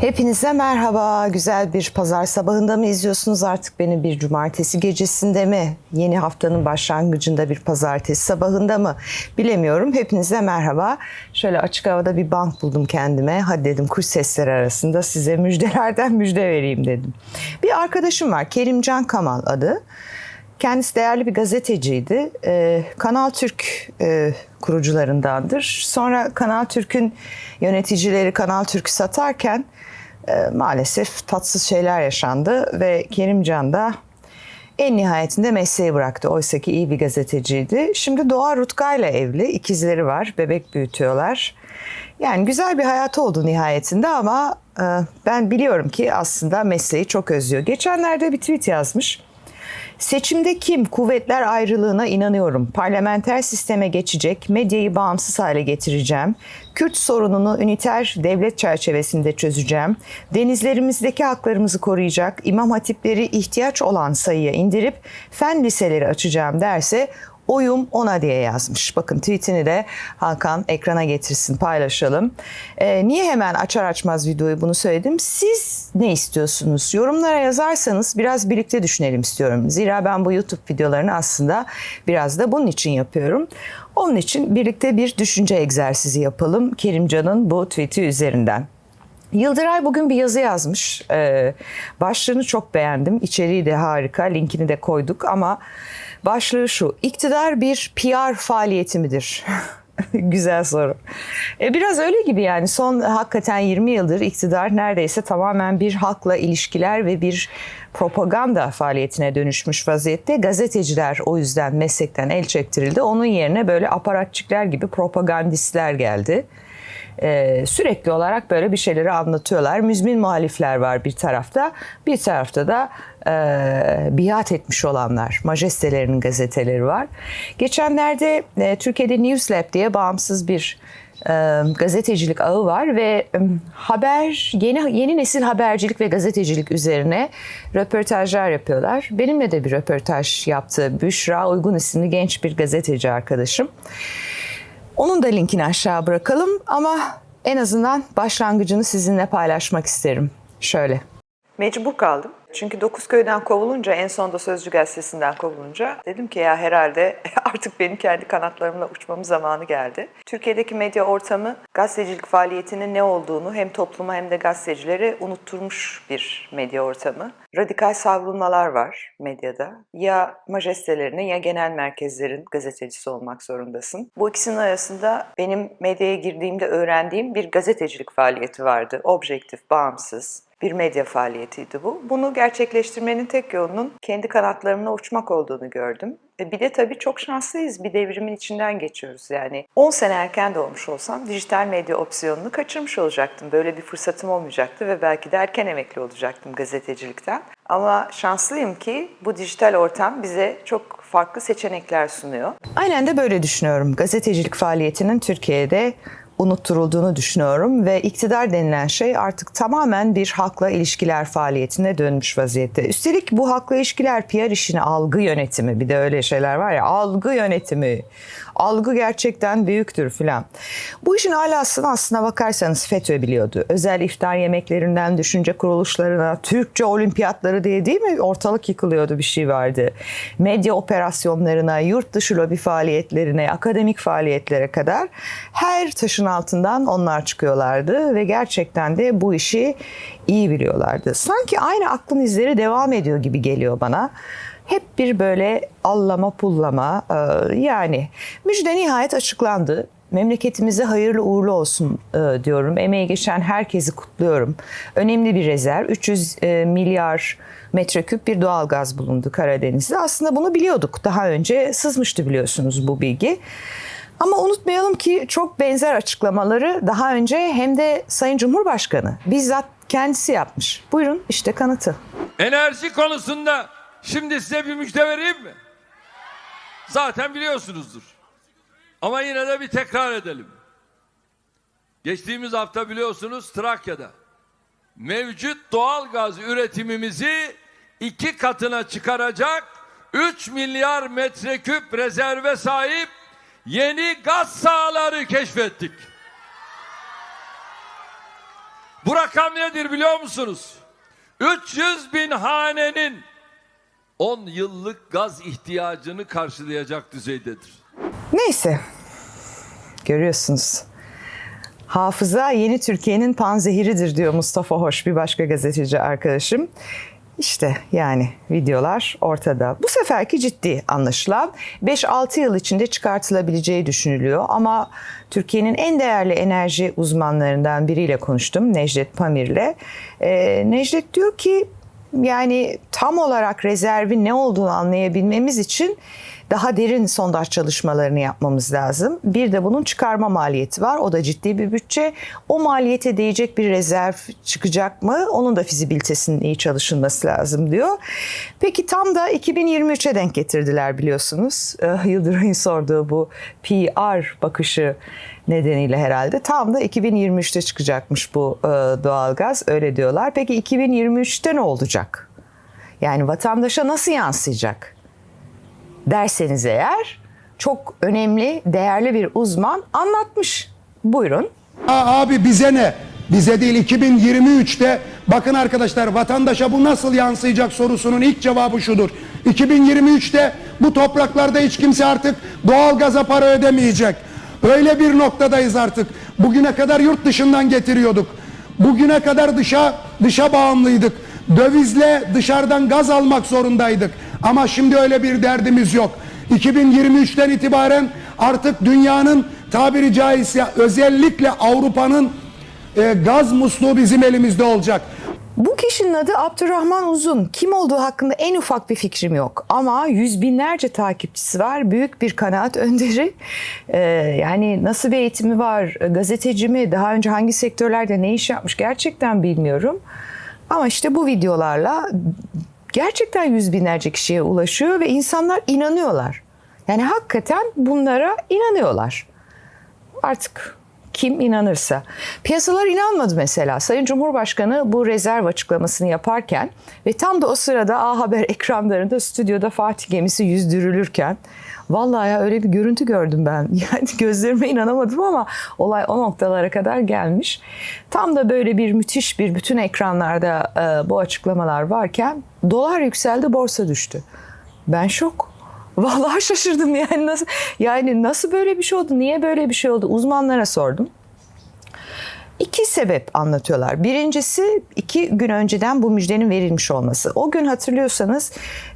Hepinize merhaba. Güzel bir pazar sabahında mı izliyorsunuz artık beni bir cumartesi gecesinde mi? Yeni haftanın başlangıcında bir pazartesi sabahında mı? Bilemiyorum. Hepinize merhaba. Şöyle açık havada bir bank buldum kendime. Hadi dedim kuş sesleri arasında size müjdelerden müjde vereyim dedim. Bir arkadaşım var. Kerimcan Kamal adı. Kendisi değerli bir gazeteciydi. Ee, Kanal Türk e, kurucularındandır. Sonra Kanal Türk'ün yöneticileri Kanal Türk'ü satarken e, maalesef tatsız şeyler yaşandı ve Kerimcan da en nihayetinde mesleği bıraktı. Oysa ki iyi bir gazeteciydi. Şimdi Doğa Rutka ile evli. ikizleri var. Bebek büyütüyorlar. Yani güzel bir hayatı oldu nihayetinde ama e, ben biliyorum ki aslında mesleği çok özlüyor. Geçenlerde bir tweet yazmış. Seçimde kim kuvvetler ayrılığına inanıyorum. Parlamenter sisteme geçecek, medyayı bağımsız hale getireceğim. Kürt sorununu üniter devlet çerçevesinde çözeceğim. Denizlerimizdeki haklarımızı koruyacak, imam hatipleri ihtiyaç olan sayıya indirip fen liseleri açacağım derse oyum ona diye yazmış. Bakın tweetini de Hakan ekrana getirsin paylaşalım. Ee, niye hemen açar açmaz videoyu bunu söyledim? Siz ne istiyorsunuz? Yorumlara yazarsanız biraz birlikte düşünelim istiyorum. Zira ben bu YouTube videolarını aslında biraz da bunun için yapıyorum. Onun için birlikte bir düşünce egzersizi yapalım Kerimcan'ın bu tweeti üzerinden. Yıldıray bugün bir yazı yazmış. Ee, başlığını çok beğendim. İçeriği de harika. Linkini de koyduk ama başlığı şu. İktidar bir PR faaliyeti midir? Güzel soru. E, biraz öyle gibi yani son hakikaten 20 yıldır iktidar neredeyse tamamen bir halkla ilişkiler ve bir propaganda faaliyetine dönüşmüş vaziyette. Gazeteciler o yüzden meslekten el çektirildi. Onun yerine böyle aparatçikler gibi propagandistler geldi. Ee, sürekli olarak böyle bir şeyleri anlatıyorlar. Müzmin muhalifler var bir tarafta, bir tarafta da e, biat etmiş olanlar, majestelerinin gazeteleri var. Geçenlerde e, Türkiye'de Newslab diye bağımsız bir e, gazetecilik ağı var ve e, haber yeni yeni nesil habercilik ve gazetecilik üzerine röportajlar yapıyorlar. Benimle de bir röportaj yaptı Büşra Uygun isimli genç bir gazeteci arkadaşım. Onun da linkini aşağı bırakalım ama en azından başlangıcını sizinle paylaşmak isterim. Şöyle. Mecbur kaldım. Çünkü Dokuzköy'den kovulunca, en sonunda Sözcü Gazetesi'nden kovulunca dedim ki ya herhalde artık benim kendi kanatlarımla uçmamın zamanı geldi. Türkiye'deki medya ortamı gazetecilik faaliyetinin ne olduğunu hem topluma hem de gazetecilere unutturmuş bir medya ortamı. Radikal savrulmalar var medyada. Ya majestelerine ya genel merkezlerin gazetecisi olmak zorundasın. Bu ikisinin arasında benim medyaya girdiğimde öğrendiğim bir gazetecilik faaliyeti vardı. Objektif, bağımsız bir medya faaliyetiydi bu. Bunu gerçekleştirmenin tek yolunun kendi kanatlarımla uçmak olduğunu gördüm. E bir de tabii çok şanslıyız. Bir devrimin içinden geçiyoruz. Yani 10 sene erken doğmuş olsam dijital medya opsiyonunu kaçırmış olacaktım. Böyle bir fırsatım olmayacaktı ve belki de erken emekli olacaktım gazetecilikten. Ama şanslıyım ki bu dijital ortam bize çok farklı seçenekler sunuyor. Aynen de böyle düşünüyorum. Gazetecilik faaliyetinin Türkiye'de unutturulduğunu düşünüyorum ve iktidar denilen şey artık tamamen bir halkla ilişkiler faaliyetine dönmüş vaziyette. Üstelik bu halkla ilişkiler PR işini algı yönetimi bir de öyle şeyler var ya algı yönetimi algı gerçekten büyüktür filan. Bu işin alasını aslına bakarsanız FETÖ biliyordu. Özel iftar yemeklerinden düşünce kuruluşlarına, Türkçe olimpiyatları diye değil mi ortalık yıkılıyordu bir şey vardı. Medya operasyonlarına, yurt dışı lobi faaliyetlerine, akademik faaliyetlere kadar her taşın altından onlar çıkıyorlardı ve gerçekten de bu işi iyi biliyorlardı. Sanki aynı aklın izleri devam ediyor gibi geliyor bana hep bir böyle allama pullama e, yani müjde nihayet açıklandı. Memleketimize hayırlı uğurlu olsun e, diyorum. Emeği geçen herkesi kutluyorum. Önemli bir rezerv. 300 e, milyar metreküp bir doğal gaz bulundu Karadeniz'de. Aslında bunu biliyorduk. Daha önce sızmıştı biliyorsunuz bu bilgi. Ama unutmayalım ki çok benzer açıklamaları daha önce hem de Sayın Cumhurbaşkanı bizzat kendisi yapmış. Buyurun işte kanıtı. Enerji konusunda şimdi size bir müjde vereyim mi? Zaten biliyorsunuzdur. Ama yine de bir tekrar edelim. Geçtiğimiz hafta biliyorsunuz Trakya'da mevcut doğal gaz üretimimizi iki katına çıkaracak 3 milyar metreküp rezerve sahip yeni gaz sahaları keşfettik. Bu rakam nedir biliyor musunuz? 300 bin hanenin 10 yıllık gaz ihtiyacını karşılayacak düzeydedir. Neyse. Görüyorsunuz. Hafıza yeni Türkiye'nin panzehiridir diyor Mustafa Hoş bir başka gazeteci arkadaşım. İşte yani videolar ortada. Bu seferki ciddi anlaşılan 5-6 yıl içinde çıkartılabileceği düşünülüyor ama Türkiye'nin en değerli enerji uzmanlarından biriyle konuştum Necdet Pamir'le. Ee, Necdet diyor ki yani tam olarak rezervin ne olduğunu anlayabilmemiz için daha derin sondaj çalışmalarını yapmamız lazım. Bir de bunun çıkarma maliyeti var. O da ciddi bir bütçe. O maliyete değecek bir rezerv çıkacak mı? Onun da fizibilitesinin iyi çalışılması lazım diyor. Peki tam da 2023'e denk getirdiler biliyorsunuz. Ee, Yıldıray'ın sorduğu bu PR bakışı nedeniyle herhalde. Tam da 2023'te çıkacakmış bu e, doğalgaz öyle diyorlar. Peki 2023'te ne olacak? Yani vatandaşa nasıl yansıyacak? Derseniz eğer çok önemli, değerli bir uzman anlatmış. Buyurun. Aa, abi bize ne? Bize değil 2023'te bakın arkadaşlar vatandaşa bu nasıl yansıyacak sorusunun ilk cevabı şudur. 2023'te bu topraklarda hiç kimse artık doğalgaza para ödemeyecek. Öyle bir noktadayız artık. Bugüne kadar yurt dışından getiriyorduk. Bugüne kadar dışa dışa bağımlıydık. Dövizle dışarıdan gaz almak zorundaydık. Ama şimdi öyle bir derdimiz yok. 2023'ten itibaren artık dünyanın tabiri caizse özellikle Avrupa'nın e, gaz musluğu bizim elimizde olacak. Bu kişinin adı Abdurrahman Uzun. Kim olduğu hakkında en ufak bir fikrim yok. Ama yüz binlerce takipçisi var. Büyük bir kanaat önderi. Ee, yani nasıl bir eğitimi var? Gazeteci mi? Daha önce hangi sektörlerde ne iş yapmış? Gerçekten bilmiyorum. Ama işte bu videolarla gerçekten yüz binlerce kişiye ulaşıyor ve insanlar inanıyorlar. Yani hakikaten bunlara inanıyorlar. Artık kim inanırsa. Piyasalar inanmadı mesela. Sayın Cumhurbaşkanı bu rezerv açıklamasını yaparken ve tam da o sırada A Haber ekranlarında stüdyoda Fatih gemisi yüzdürülürken vallahi ya öyle bir görüntü gördüm ben. Yani gözlerime inanamadım ama olay o noktalara kadar gelmiş. Tam da böyle bir müthiş bir bütün ekranlarda e, bu açıklamalar varken dolar yükseldi, borsa düştü. Ben şok. Vallahi şaşırdım yani nasıl yani nasıl böyle bir şey oldu? Niye böyle bir şey oldu? Uzmanlara sordum. İki sebep anlatıyorlar. Birincisi iki gün önceden bu müjdenin verilmiş olması. O gün hatırlıyorsanız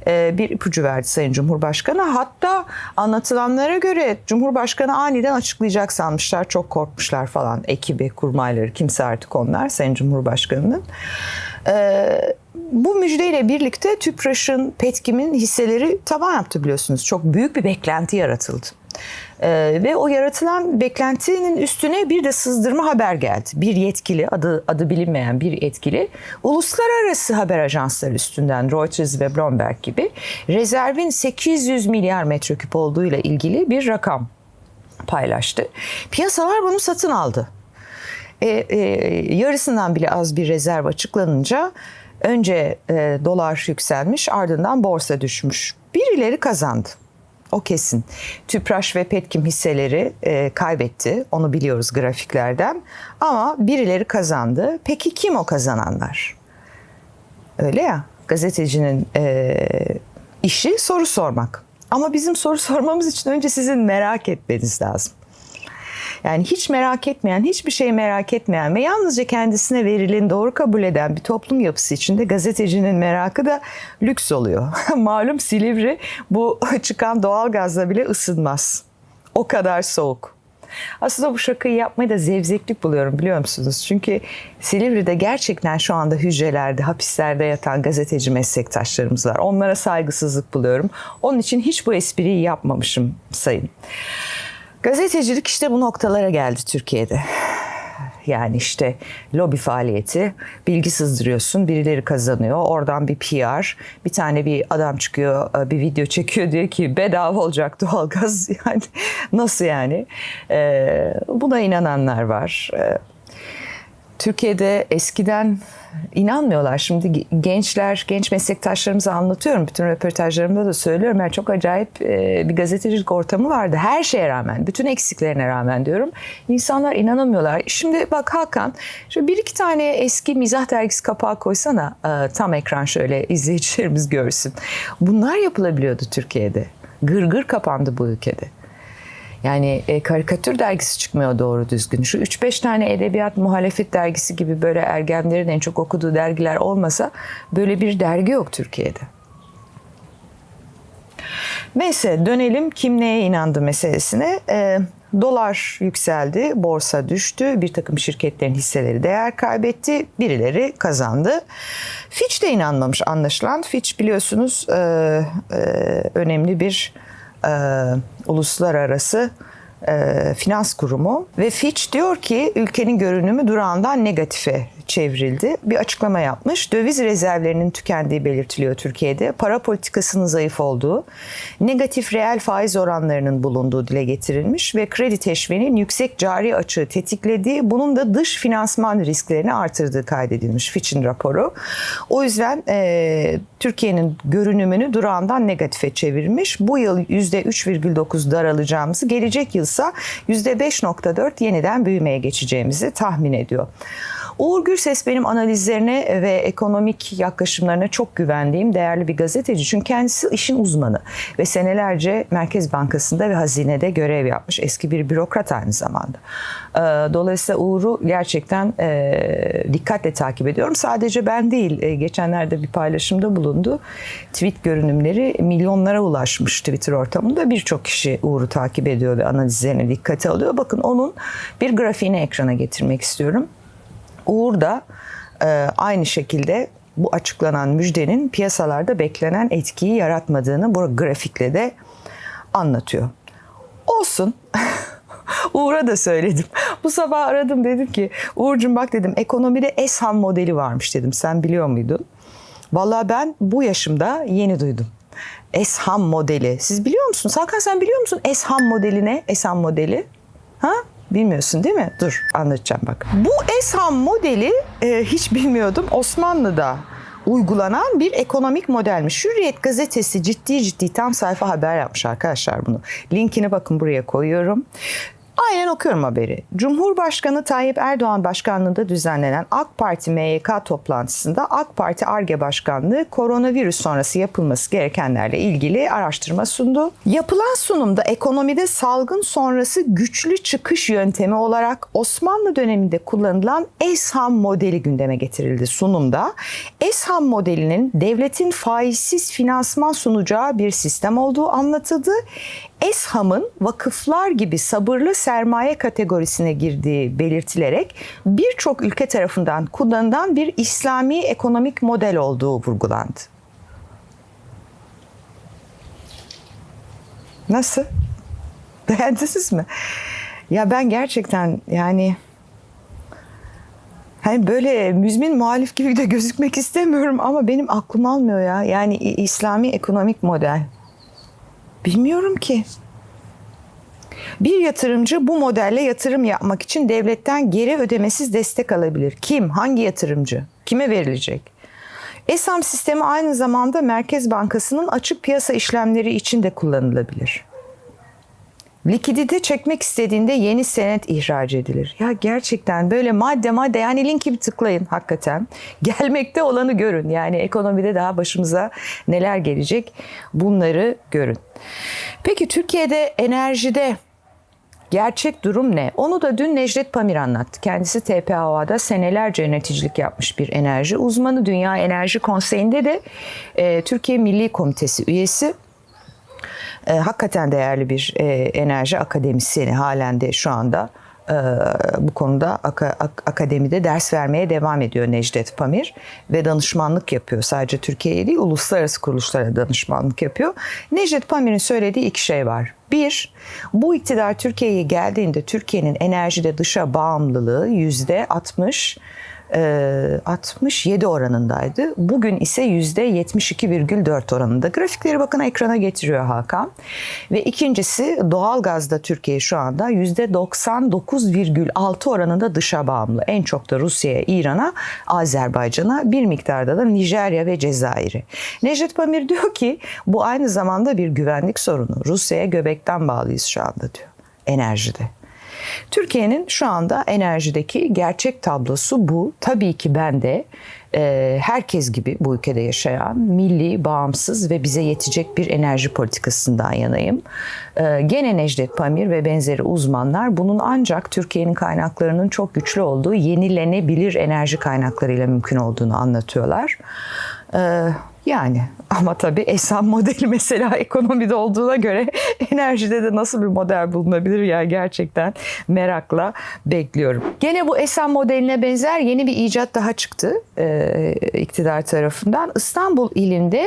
e, bir ipucu verdi Sayın Cumhurbaşkanı. Hatta anlatılanlara göre Cumhurbaşkanı aniden açıklayacak sanmışlar. Çok korkmuşlar falan. Ekibi, kurmayları kimse artık onlar Sayın Cumhurbaşkanı'nın. Bu müjdeyle birlikte TÜPRAŞ'ın, Petkim'in hisseleri tavan yaptı biliyorsunuz. Çok büyük bir beklenti yaratıldı. Ee, ve o yaratılan beklentinin üstüne bir de sızdırma haber geldi. Bir yetkili, adı adı bilinmeyen bir yetkili, uluslararası haber ajansları üstünden Reuters ve Bloomberg gibi rezervin 800 milyar metreküp olduğuyla ilgili bir rakam paylaştı. Piyasalar bunu satın aldı. E, e, yarısından bile az bir rezerv açıklanınca önce e, dolar yükselmiş ardından borsa düşmüş. Birileri kazandı. O kesin. Tüpraş ve Petkim hisseleri e, kaybetti. Onu biliyoruz grafiklerden. Ama birileri kazandı. Peki kim o kazananlar? Öyle ya. Gazetecinin e, işi soru sormak. Ama bizim soru sormamız için önce sizin merak etmeniz lazım. Yani hiç merak etmeyen, hiçbir şey merak etmeyen ve yalnızca kendisine verileni doğru kabul eden bir toplum yapısı içinde gazetecinin merakı da lüks oluyor. Malum Silivri bu çıkan doğalgazla bile ısınmaz. O kadar soğuk. Aslında bu şakayı yapmayı da zevzeklik buluyorum biliyor musunuz? Çünkü Silivri'de gerçekten şu anda hücrelerde, hapislerde yatan gazeteci meslektaşlarımız var. Onlara saygısızlık buluyorum. Onun için hiç bu espriyi yapmamışım sayın. Gazetecilik işte bu noktalara geldi Türkiye'de. Yani işte lobi faaliyeti, bilgi sızdırıyorsun, birileri kazanıyor. Oradan bir PR, bir tane bir adam çıkıyor, e, bir video çekiyor diyor ki bedava olacak doğalgaz. Yani nasıl yani? Ee, buna inananlar var. Ee, Türkiye'de eskiden inanmıyorlar. Şimdi gençler, genç meslektaşlarımıza anlatıyorum. Bütün röportajlarımda da söylüyorum. Yani çok acayip e, bir gazetecilik ortamı vardı. Her şeye rağmen, bütün eksiklerine rağmen diyorum. İnsanlar inanamıyorlar. Şimdi bak Hakan, şöyle bir iki tane eski mizah dergisi kapağı koysana. e, Tam ekran şöyle izleyicilerimiz görsün. Bunlar yapılabiliyordu Türkiye'de. Gırgır kapandı bu ülkede. Yani e, karikatür dergisi çıkmıyor doğru düzgün. Şu 3-5 tane edebiyat muhalefet dergisi gibi böyle ergenlerin en çok okuduğu dergiler olmasa böyle bir dergi yok Türkiye'de. Neyse dönelim kim neye inandı meselesine. E, dolar yükseldi, borsa düştü, bir takım şirketlerin hisseleri değer kaybetti, birileri kazandı. Fitch de inanmamış anlaşılan. Fitch biliyorsunuz e, e, önemli bir e, uluslararası e, finans kurumu ve Fitch diyor ki ülkenin görünümü durağından negatife çevrildi. Bir açıklama yapmış. Döviz rezervlerinin tükendiği belirtiliyor Türkiye'de. Para politikasının zayıf olduğu, negatif reel faiz oranlarının bulunduğu dile getirilmiş ve kredi teşviğinin yüksek cari açığı tetiklediği, bunun da dış finansman risklerini artırdığı kaydedilmiş Fitch'in raporu. O yüzden e, Türkiye'nin görünümünü durağından negatife çevirmiş. Bu yıl %3,9 daralacağımızı, gelecek yılsa %5,4 yeniden büyümeye geçeceğimizi tahmin ediyor. Uğur Gürses benim analizlerine ve ekonomik yaklaşımlarına çok güvendiğim değerli bir gazeteci. Çünkü kendisi işin uzmanı ve senelerce Merkez Bankası'nda ve hazinede görev yapmış. Eski bir bürokrat aynı zamanda. Ee, Dolayısıyla Uğur'u gerçekten e, dikkatle takip ediyorum. Sadece ben değil. E, Geçenlerde bir paylaşımda bulundu. Tweet görünümleri milyonlara ulaşmış Twitter ortamında. Birçok kişi Uğur'u takip ediyor ve analizlerine dikkate alıyor. Bakın onun bir grafiğini ekrana getirmek istiyorum. Uğur da e, aynı şekilde bu açıklanan müjdenin piyasalarda beklenen etkiyi yaratmadığını bu grafikle de anlatıyor. Olsun. Uğur'a da söyledim. Bu sabah aradım dedim ki Uğur'cum bak dedim ekonomide Esham modeli varmış dedim. Sen biliyor muydun? Vallahi ben bu yaşımda yeni duydum. Esham modeli. Siz biliyor musunuz? Hakan sen biliyor musun Esham modeli ne? Esham modeli. Ha? Bilmiyorsun değil mi? Dur anlatacağım bak. Bu Esham modeli e, hiç bilmiyordum. Osmanlı'da uygulanan bir ekonomik modelmiş. Hürriyet gazetesi ciddi ciddi tam sayfa haber yapmış arkadaşlar bunu. Linkini bakın buraya koyuyorum. Aynen okuyorum haberi. Cumhurbaşkanı Tayyip Erdoğan başkanlığında düzenlenen AK Parti MYK toplantısında AK Parti ARGE Başkanlığı koronavirüs sonrası yapılması gerekenlerle ilgili araştırma sundu. Yapılan sunumda ekonomide salgın sonrası güçlü çıkış yöntemi olarak Osmanlı döneminde kullanılan ESHAM modeli gündeme getirildi sunumda. ESHAM modelinin devletin faizsiz finansman sunacağı bir sistem olduğu anlatıldı. ESHAM'ın vakıflar gibi sabırlı sermaye kategorisine girdiği belirtilerek birçok ülke tarafından kullanılan bir İslami ekonomik model olduğu vurgulandı. Nasıl? Beğendiniz mi? Ya ben gerçekten yani Hani böyle müzmin muhalif gibi de gözükmek istemiyorum ama benim aklım almıyor ya. Yani İslami ekonomik model. Bilmiyorum ki. Bir yatırımcı bu modelle yatırım yapmak için devletten geri ödemesiz destek alabilir. Kim? Hangi yatırımcı? Kime verilecek? ESAM sistemi aynı zamanda Merkez Bankası'nın açık piyasa işlemleri için de kullanılabilir. Likidite çekmek istediğinde yeni senet ihraç edilir. Ya gerçekten böyle madde madde yani linki bir tıklayın hakikaten. Gelmekte olanı görün. Yani ekonomide daha başımıza neler gelecek bunları görün. Peki Türkiye'de enerjide Gerçek durum ne? Onu da dün Necdet Pamir anlattı. Kendisi TPAO'da senelerce yöneticilik yapmış bir enerji uzmanı. Dünya Enerji Konseyi'nde de e, Türkiye Milli Komitesi üyesi. E, hakikaten değerli bir e, enerji akademisyeni halen de şu anda e, bu konuda aka- ak- akademide ders vermeye devam ediyor Necdet Pamir ve danışmanlık yapıyor. Sadece Türkiye'ye değil uluslararası kuruluşlara danışmanlık yapıyor. Necdet Pamir'in söylediği iki şey var. Bir, bu iktidar Türkiye'ye geldiğinde Türkiye'nin enerjide dışa bağımlılığı yüzde 60 e, 67 oranındaydı. Bugün ise %72,4 oranında. Grafikleri bakın ekrana getiriyor Hakan. Ve ikincisi doğalgazda Türkiye şu anda %99,6 oranında dışa bağımlı. En çok da Rusya'ya, İran'a, Azerbaycan'a, bir miktarda da Nijerya ve Cezayir'e. Necdet Pamir diyor ki bu aynı zamanda bir güvenlik sorunu. Rusya'ya göbekten bağlıyız şu anda diyor enerjide. Türkiye'nin şu anda enerjideki gerçek tablosu bu. Tabii ki ben de e, herkes gibi bu ülkede yaşayan milli, bağımsız ve bize yetecek bir enerji politikasından yanayım. E, gene Necdet Pamir ve benzeri uzmanlar bunun ancak Türkiye'nin kaynaklarının çok güçlü olduğu yenilenebilir enerji kaynaklarıyla mümkün olduğunu anlatıyorlar. Yani ama tabii Esen modeli mesela ekonomide olduğuna göre enerjide de nasıl bir model bulunabilir ya gerçekten merakla bekliyorum. Gene bu Esen modeline benzer yeni bir icat daha çıktı e, iktidar tarafından. İstanbul ilinde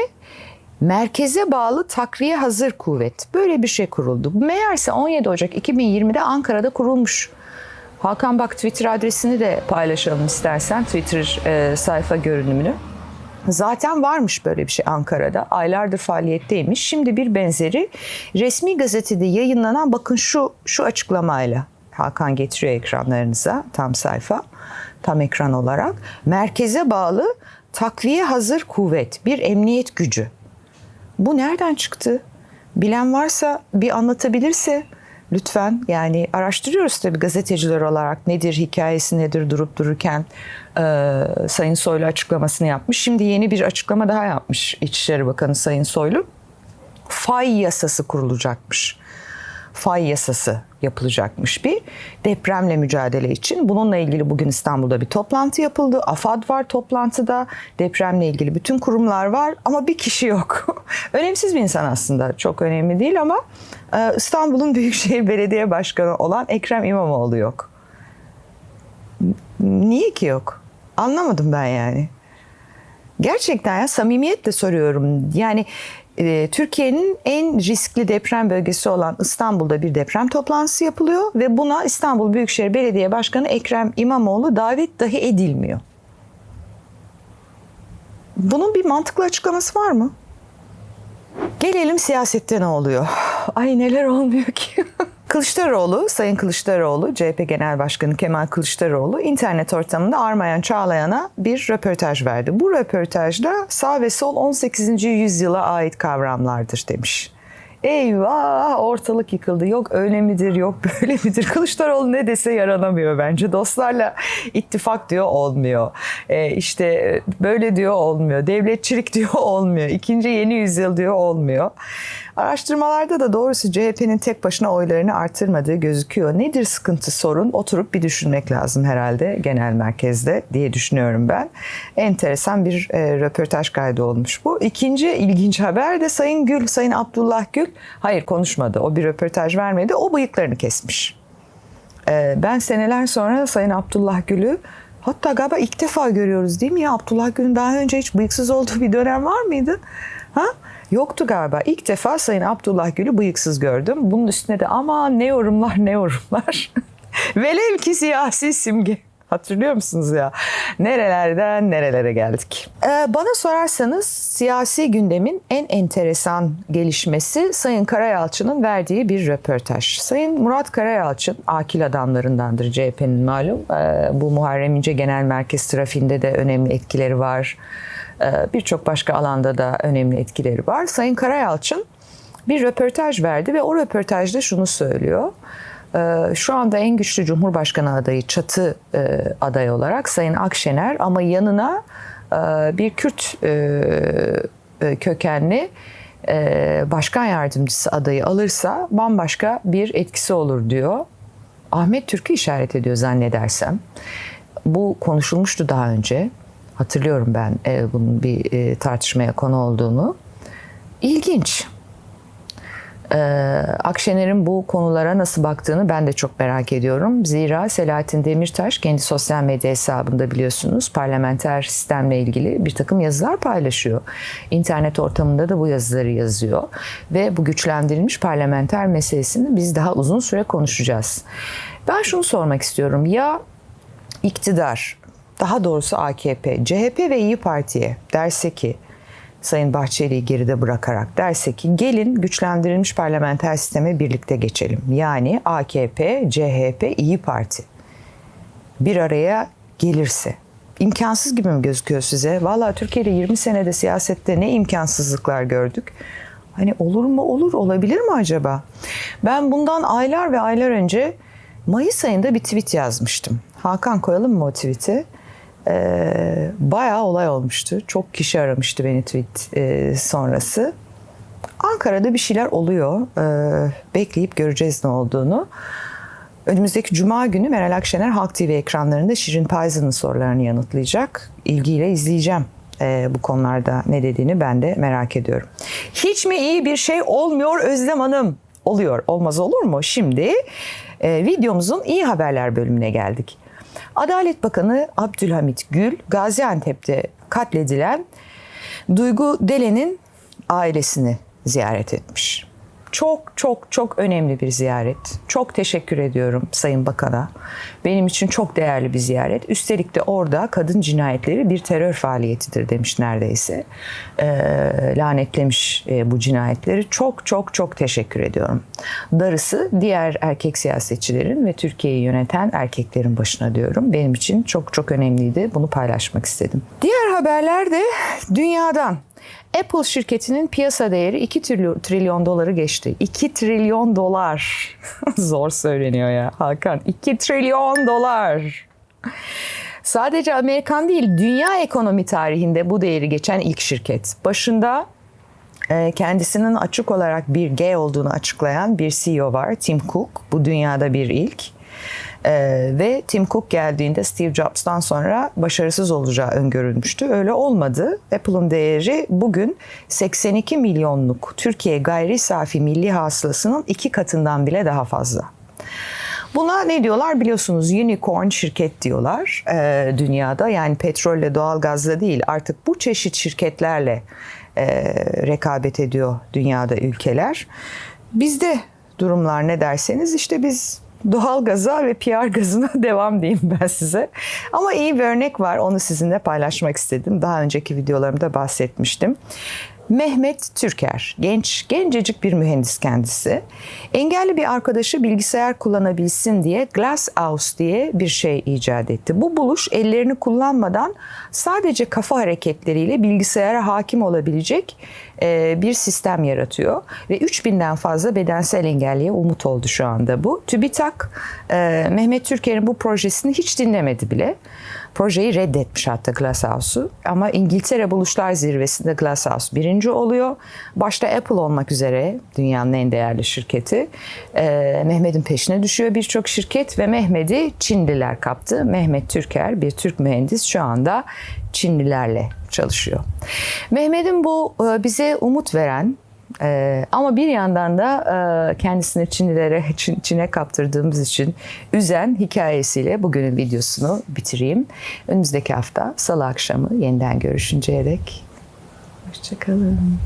merkeze bağlı takviye hazır kuvvet böyle bir şey kuruldu. Meğerse 17 Ocak 2020'de Ankara'da kurulmuş. Hakan bak Twitter adresini de paylaşalım istersen Twitter e, sayfa görünümünü. Zaten varmış böyle bir şey Ankara'da. Aylardır faaliyetteymiş. Şimdi bir benzeri resmi gazetede yayınlanan bakın şu şu açıklamayla Hakan getiriyor ekranlarınıza tam sayfa, tam ekran olarak. Merkeze bağlı takviye hazır kuvvet, bir emniyet gücü. Bu nereden çıktı? Bilen varsa bir anlatabilirse lütfen yani araştırıyoruz tabii gazeteciler olarak nedir hikayesi nedir durup dururken e, Sayın Soylu açıklamasını yapmış. Şimdi yeni bir açıklama daha yapmış İçişleri Bakanı Sayın Soylu. Fay yasası kurulacakmış. Fay yasası yapılacakmış bir depremle mücadele için. Bununla ilgili bugün İstanbul'da bir toplantı yapıldı. AFAD var toplantıda. Depremle ilgili bütün kurumlar var ama bir kişi yok. Önemsiz bir insan aslında. Çok önemli değil ama e, İstanbul'un Büyükşehir Belediye Başkanı olan Ekrem İmamoğlu yok. Niye ki yok? Anlamadım ben yani. Gerçekten ya samimiyetle soruyorum. Yani e, Türkiye'nin en riskli deprem bölgesi olan İstanbul'da bir deprem toplantısı yapılıyor ve buna İstanbul Büyükşehir Belediye Başkanı Ekrem İmamoğlu davet dahi edilmiyor. Bunun bir mantıklı açıklaması var mı? Gelelim siyasette ne oluyor? Ay neler olmuyor ki? Kılıçdaroğlu, Sayın Kılıçdaroğlu, CHP Genel Başkanı Kemal Kılıçdaroğlu internet ortamında Armayan Çağlayan'a bir röportaj verdi. Bu röportajda sağ ve sol 18. yüzyıla ait kavramlardır demiş. Eyvah ortalık yıkıldı. Yok öyle midir yok böyle midir? Kılıçdaroğlu ne dese yaranamıyor bence. Dostlarla ittifak diyor olmuyor. Ee, işte böyle diyor olmuyor. Devletçilik diyor olmuyor. İkinci yeni yüzyıl diyor olmuyor. Araştırmalarda da doğrusu CHP'nin tek başına oylarını artırmadığı gözüküyor. Nedir sıkıntı sorun? Oturup bir düşünmek lazım herhalde genel merkezde diye düşünüyorum ben. Enteresan bir e, röportaj kaydı olmuş bu. İkinci ilginç haber de Sayın Gül, Sayın Abdullah Gül hayır konuşmadı. O bir röportaj vermedi. O bıyıklarını kesmiş. E, ben seneler sonra Sayın Abdullah Gül'ü hatta galiba ilk defa görüyoruz değil mi ya? Abdullah Gül'ün daha önce hiç bıyıksız olduğu bir dönem var mıydı? Ha? Yoktu galiba. İlk defa Sayın Abdullah Gül'ü bıyıksız gördüm. Bunun üstüne de ama ne yorumlar ne yorumlar. Velev ki siyasi simge. Hatırlıyor musunuz ya? Nerelerden nerelere geldik. Ee, bana sorarsanız siyasi gündemin en enteresan gelişmesi Sayın Karayalçı'nın verdiği bir röportaj. Sayın Murat Karayalçın akil adamlarındandır CHP'nin malum. Ee, bu Muharrem İnce Genel Merkez trafiğinde de önemli etkileri var. Ee, Birçok başka alanda da önemli etkileri var. Sayın Karayalçın bir röportaj verdi ve o röportajda şunu söylüyor. Ee, Şu anda en güçlü Cumhurbaşkanı adayı çatı e, aday olarak Sayın Akşener ama yanına e, bir Kürt e, kökenli başkan yardımcısı adayı alırsa bambaşka bir etkisi olur diyor. Ahmet Türk'ü işaret ediyor zannedersem. Bu konuşulmuştu daha önce. Hatırlıyorum ben e, bunun bir e, tartışmaya konu olduğunu. İlginç. Ee, Akşener'in bu konulara nasıl baktığını ben de çok merak ediyorum. Zira Selahattin Demirtaş kendi sosyal medya hesabında biliyorsunuz parlamenter sistemle ilgili bir takım yazılar paylaşıyor. İnternet ortamında da bu yazıları yazıyor. Ve bu güçlendirilmiş parlamenter meselesini biz daha uzun süre konuşacağız. Ben şunu sormak istiyorum. Ya iktidar daha doğrusu AKP, CHP ve İyi Parti'ye derse ki Sayın Bahçeli'yi geride bırakarak derse ki gelin güçlendirilmiş parlamenter sisteme birlikte geçelim. Yani AKP, CHP, İyi Parti bir araya gelirse. imkansız gibi mi gözüküyor size? Vallahi Türkiye'de 20 senede siyasette ne imkansızlıklar gördük. Hani olur mu olur olabilir mi acaba? Ben bundan aylar ve aylar önce Mayıs ayında bir tweet yazmıştım. Hakan koyalım mı o tweet'i? Ee, bayağı olay olmuştu. Çok kişi aramıştı beni tweet e, sonrası. Ankara'da bir şeyler oluyor. Ee, bekleyip göreceğiz ne olduğunu. Önümüzdeki Cuma günü Meral Akşener Halk TV ekranlarında Şirin Payza'nın sorularını yanıtlayacak. İlgiyle izleyeceğim ee, bu konularda ne dediğini ben de merak ediyorum. Hiç mi iyi bir şey olmuyor Özlem Hanım? Oluyor. Olmaz olur mu? Şimdi e, videomuzun iyi haberler bölümüne geldik. Adalet Bakanı Abdülhamit Gül Gaziantep'te katledilen Duygu Delen'in ailesini ziyaret etmiş. Çok çok çok önemli bir ziyaret. Çok teşekkür ediyorum Sayın Bakan'a. Benim için çok değerli bir ziyaret. Üstelik de orada kadın cinayetleri bir terör faaliyetidir demiş neredeyse. Ee, lanetlemiş e, bu cinayetleri. Çok çok çok teşekkür ediyorum. Darısı diğer erkek siyasetçilerin ve Türkiye'yi yöneten erkeklerin başına diyorum. Benim için çok çok önemliydi. Bunu paylaşmak istedim. Diğer haberler de dünyadan. Apple şirketinin piyasa değeri 2 trilyon, doları geçti. 2 trilyon dolar. Zor söyleniyor ya Hakan. 2 trilyon dolar. Sadece Amerikan değil, dünya ekonomi tarihinde bu değeri geçen ilk şirket. Başında e, kendisinin açık olarak bir G olduğunu açıklayan bir CEO var, Tim Cook. Bu dünyada bir ilk. Ee, ve Tim Cook geldiğinde Steve Jobs'tan sonra başarısız olacağı öngörülmüştü. Öyle olmadı. Apple'ın değeri bugün 82 milyonluk Türkiye gayri safi milli hasılasının iki katından bile daha fazla. Buna ne diyorlar biliyorsunuz unicorn şirket diyorlar e, dünyada yani petrolle doğalgazla değil artık bu çeşit şirketlerle e, rekabet ediyor dünyada ülkeler. Bizde durumlar ne derseniz işte biz doğal gaza ve PR gazına devam diyeyim ben size. Ama iyi bir örnek var onu sizinle paylaşmak istedim. Daha önceki videolarımda bahsetmiştim. Mehmet Türker, genç, gencecik bir mühendis kendisi. Engelli bir arkadaşı bilgisayar kullanabilsin diye Glasshouse diye bir şey icat etti. Bu buluş ellerini kullanmadan sadece kafa hareketleriyle bilgisayara hakim olabilecek e, bir sistem yaratıyor. Ve 3000'den fazla bedensel engelliye umut oldu şu anda bu. TÜBİTAK, e, Mehmet Türker'in bu projesini hiç dinlemedi bile. Projeyi reddetmiş hatta Glasshouse'u. Ama İngiltere Buluşlar Zirvesi'nde Glasshouse birinci oluyor. Başta Apple olmak üzere dünyanın en değerli şirketi. Ee, Mehmet'in peşine düşüyor birçok şirket ve Mehmet'i Çinliler kaptı. Mehmet Türker bir Türk mühendis şu anda Çinlilerle çalışıyor. Mehmet'in bu e, bize umut veren ee, ama bir yandan da e, kendisini Çinlilere, Çin, Çin'e kaptırdığımız için üzen hikayesiyle bugünün videosunu bitireyim. Önümüzdeki hafta salı akşamı yeniden görüşünceye dek. Hoşçakalın.